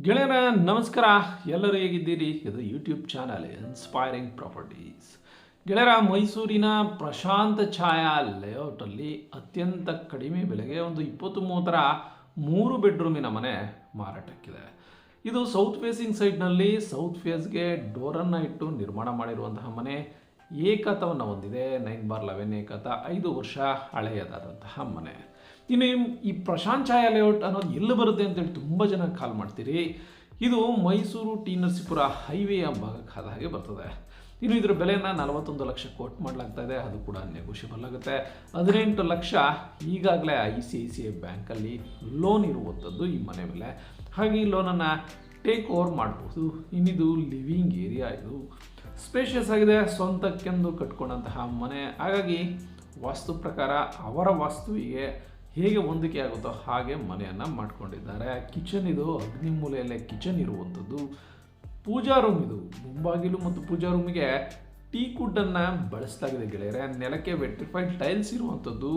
ಗೆಳೆಯರ, ನಮಸ್ಕಾರ. ಎಲ್ಲರೂ ಹೇಗಿದ್ದೀರಿ? ಇದು ಯೂಟ್ಯೂಬ್ ಚಾನಲ್ ಇನ್ಸ್ಪೈರಿಂಗ್ ಪ್ರಾಪರ್ಟೀಸ್ ಗೆಳೆಯರ, ಮೈಸೂರಿನ ಪ್ರಶಾಂತ ಛಾಯಾ ಲೇಔಟಲ್ಲಿ ಅತ್ಯಂತ ಕಡಿಮೆ ಬೆಲೆಗೆ ಒಂದು ಇಪ್ಪತ್ತು ಮೂವತ್ತರ ಮೂರು ಬೆಡ್ರೂಮಿನ ಮನೆ ಮಾರಾಟಕ್ಕಿದೆ. ಇದು ಸೌತ್ ಫೇಸಿಂಗ್ ಸೈಡ್ನಲ್ಲಿ ಸೌತ್ ಫೇಸ್ಗೆ ಡೋರನ್ನು ಇಟ್ಟು ನಿರ್ಮಾಣ ಮಾಡಿರುವಂತಹ ಮನೆ. ಏಕತವನ್ನು ಹೊಂದಿದೆ ನೈನ್ ಬಾರ್ ಲೆವೆನ್ ಏಕತ, ಐದು ವರ್ಷ ಹಳೆಯದಾದಂತಹ ಮನೆ. ಇನ್ನು ಈ- ಪ್ರಶಾಂತ್ ಛಾಯಾ ಲೇಔಟ್ ಅನ್ನೋದು ಎಲ್ಲಿ ಬರುತ್ತೆ ಅಂತೇಳಿ ತುಂಬ ಜನ ಕಾಲ್ ಮಾಡ್ತೀರಿ. ಇದು ಮೈಸೂರು ಟಿ ನರಸೀಪುರ ಹೈವೇಯ ಭಾಗಕ್ಕೆ ಆದ ಹಾಗೆ ಬರ್ತದೆ. ಇನ್ನು ಇದರ ಬೆಲೆಯನ್ನು ನಲವತ್ತೊಂದು ಲಕ್ಷ ಕೋಟ್ ಮಾಡಲಾಗ್ತಾ ಇದೆ. ಅದು ಕೂಡ ನೆಗೋಷಿಯಬಲ್ ಆಗುತ್ತೆ. ಹದಿನೆಂಟು ಲಕ್ಷ ಈಗಾಗಲೇ I C I C I ಬ್ಯಾಂಕಲ್ಲಿ ಲೋನ್ ಇರುವಂಥದ್ದು ಈ ಮನೆ ಮೇಲೆ. ಹಾಗೆ ಈ ಲೋನನ್ನು ಟೇಕ್ ಓವರ್ ಮಾಡ್ಬೋದು. ಇನ್ನಿದು ಲಿವಿಂಗ್ ಏರಿಯಾ ಇದು. ಸ್ಪೇಷಿಯಸ್ ಆಗಿದೆ. ಸ್ವಂತಕ್ಕೆಂದು ಕಟ್ಕೊಂಡಂತಹ ಮನೆ. ಹಾಗಾಗಿ ವಾಸ್ತು ಪ್ರಕಾರ ಅವರ ವಾಸ್ತುವಿಗೆ ಹೇಗೆ ಹೊಂದಿಕೆ ಆಗುತ್ತೋ ಹಾಗೆ ಮನೆಯನ್ನು ಮಾಡ್ಕೊಂಡಿದ್ದಾರೆ. ಕಿಚನ್ ಇದು ಅಗ್ನಿ ಮೂಲೆಯಲ್ಲೇ ಕಿಚನ್ ಇರುವಂಥದ್ದು. ಪೂಜಾ ರೂಮ್ ಇದು. ಮುಂಬಾಗಿಲು ಮತ್ತು ಪೂಜಾ ರೂಮಿಗೆ ಟೀ ಕುಡ್ಡನ್ನು ಬಳಸಲಾಗಿದೆ ಗೆಳೆಯರೆ. ನೆಲಕ್ಕೆ ವೆಟ್ರಿಫೈಡ್ ಟೈಲ್ಸ್ ಇರುವಂಥದ್ದು.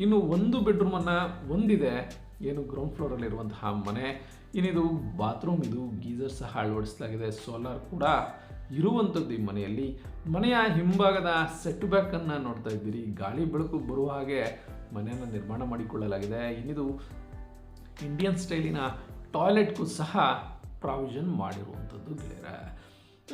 ಇನ್ನು ಒಂದು ಬೆಡ್ರೂಮನ್ನು ಹೊಂದಿದೆ. ಏನು ಗ್ರೌಂಡ್ ಫ್ಲೋರಲ್ಲಿ ಇರುವಂತಹ ಮನೆ. ಇನ್ನಿದು ಬಾತ್ರೂಮ್ ಇದು ಗೀಸರ್ ಸಹ ಅಳವಡಿಸಲಾಗಿದೆ. ಸೋಲಾರ್ ಕೂಡ ಇರುವಂಥದ್ದು ಈ ಮನೆಯಲ್ಲಿ. ಮನೆಯ ಹಿಂಭಾಗದ ಸೆಟ್ ಬ್ಯಾಕನ್ನು ನೋಡ್ತಾ ಇದ್ದೀರಿ. ಗಾಳಿ ಬೆಳಕು ಬರುವ ಹಾಗೆ ಮನೆಯನ್ನು ನಿರ್ಮಾಣ ಮಾಡಿಕೊಳ್ಳಲಾಗಿದೆ. ಇನ್ನಿದು ಇಂಡಿಯನ್ ಸ್ಟೈಲಿನ ಟಾಯ್ಲೆಟ್ಗೂ ಸಹ ಪ್ರಾವಿಷನ್ ಮಾಡಿರುವಂಥದ್ದು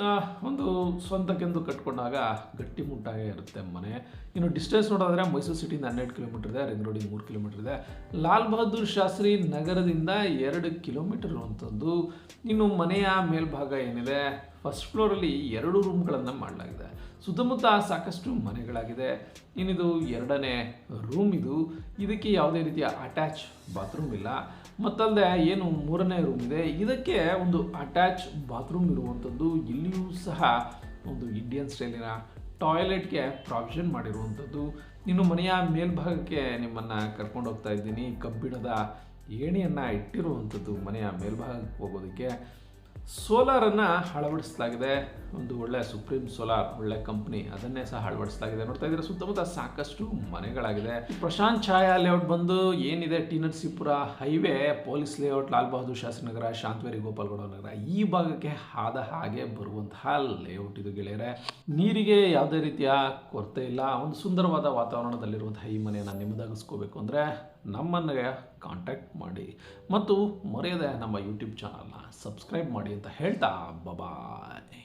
ಆ, ಒಂದು ಸ್ವಂತಕ್ಕೆಂದು ಕಟ್ಕೊಂಡಾಗ ಗಟ್ಟಿ ಮುಟ್ಟಾಗೆ ಇರುತ್ತೆ ಮನೆ. ಇನ್ನು ಡಿಸ್ಟೆನ್ಸ್ ನೋಡೋದಾದ್ರೆ ಮೈಸೂರು ಸಿಟಿಯಿಂದ ಹನ್ನೆರಡು ಕಿಲೋಮೀಟರ್ ಇದೆ ರಿಂಗ್ ರೋಡಿಗೆ ಮೂರು ಕಿಲೋಮೀಟರ್ ಇದೆ. ಲಾಲ್ ಬಹದ್ದೂರ್ ಶಾಸ್ತ್ರಿ ನಗರದಿಂದ ಎರಡು ಕಿಲೋಮೀಟರ್ ಇರುವಂಥದ್ದು. ಇನ್ನು ಮನೆಯ ಮೇಲ್ಭಾಗ ಏನಿದೆ? ಫಸ್ಟ್ ಫ್ಲೋರಲ್ಲಿ ಎರಡು ರೂಮ್ಗಳನ್ನು ಮಾಡಲಾಗಿದೆ. ಸುತ್ತಮುತ್ತ ಸಾಕಷ್ಟು ಮನೆಗಳಾಗಿದೆ. ಇನ್ನಿದು ಎರಡನೇ ರೂಮ್ ಇದು. ಇದಕ್ಕೆ ಯಾವುದೇ ರೀತಿಯ ಅಟ್ಯಾಚ್ ಬಾತ್ರೂಮ್ ಇಲ್ಲ. ಮತ್ತಲ್ಲದೆ ಏನು ಮೂರನೇ ರೂಮ್ ಇದೆ. ಇದಕ್ಕೆ ಒಂದು ಅಟ್ಯಾಚ್ ಬಾತ್ರೂಮ್ ಇರುವಂಥದ್ದು. ಇಲ್ಲಿಯೂ ಸಹ ಒಂದು ಇಂಡಿಯನ್ ಸ್ಟೈಲಿನ ಟಾಯ್ಲೆಟ್ಗೆ ಪ್ರಾವಿಷನ್ ಮಾಡಿರುವಂಥದ್ದು. ಇನ್ನು ಮನೆಯ ಮೇಲ್ಭಾಗಕ್ಕೆ ನಿಮ್ಮನ್ನು ಕರ್ಕೊಂಡು ಹೋಗ್ತಾ ಇದ್ದೀನಿ. ಕಬ್ಬಿಣದ ಏಣಿಯನ್ನು ಇಟ್ಟಿರುವಂಥದ್ದು ಮನೆಯ ಮೇಲ್ಭಾಗಕ್ಕೆ ಹೋಗೋದಕ್ಕೆ. ಸೋಲಾರನ್ನು ಅಳವಡಿಸಲಾಗಿದೆ. ಒಂದು ಒಳ್ಳೆ ಸುಪ್ರೀಂ ಸೋಲಾರ್ ಒಳ್ಳೆ ಕಂಪ್ನಿ ಅದನ್ನೇ ಸಹ ಅಳವಡಿಸಲಾಗಿದೆ ನೋಡ್ತಾ ಇದ್ರೆ ಸುತ್ತಮುತ್ತ ಸಾಕಷ್ಟು ಮನೆಗಳಾಗಿದೆ. ಪ್ರಶಾಂತ್ ಛಾಯಾ ಲೇಔಟ್ ಬಂದು ಏನಿದೆ? T Narasipura highway police layout Lal Bahadur Shastri Nagar Shantaveri, Gopalgowda Nagar. ಈ ಭಾಗಕ್ಕೆ ಆದ ಹಾಗೆ ಬರುವಂತಹ ಲೇಔಟ್ ಇದು ಗೆಳೆಯರೆ. ನೀರಿಗೆ ಯಾವುದೇ ರೀತಿಯ ಕೊರತೆ ಇಲ್ಲ. ಒಂದು ಸುಂದರವಾದ ವಾತಾವರಣದಲ್ಲಿರುವಂತಹ ಈ ಮನೆಯನ್ನು ನಿಮ್ಮದಾಗಿಸ್ಕೋಬೇಕು ಅಂದರೆ ನಮ್ಮನ್ನು ಕಾಂಟ್ಯಾಕ್ಟ್ ಮಾಡಿ. ಮತ್ತು ಮರೆಯದೆ ನಮ್ಮ ಯೂಟ್ಯೂಬ್ ಚಾನಲ್ನ ಸಬ್ಸ್ಕ್ರೈಬ್ ಮಾಡಿ ಅಂತ ಹೇಳ್ತಾ ಬಬಾಯ್.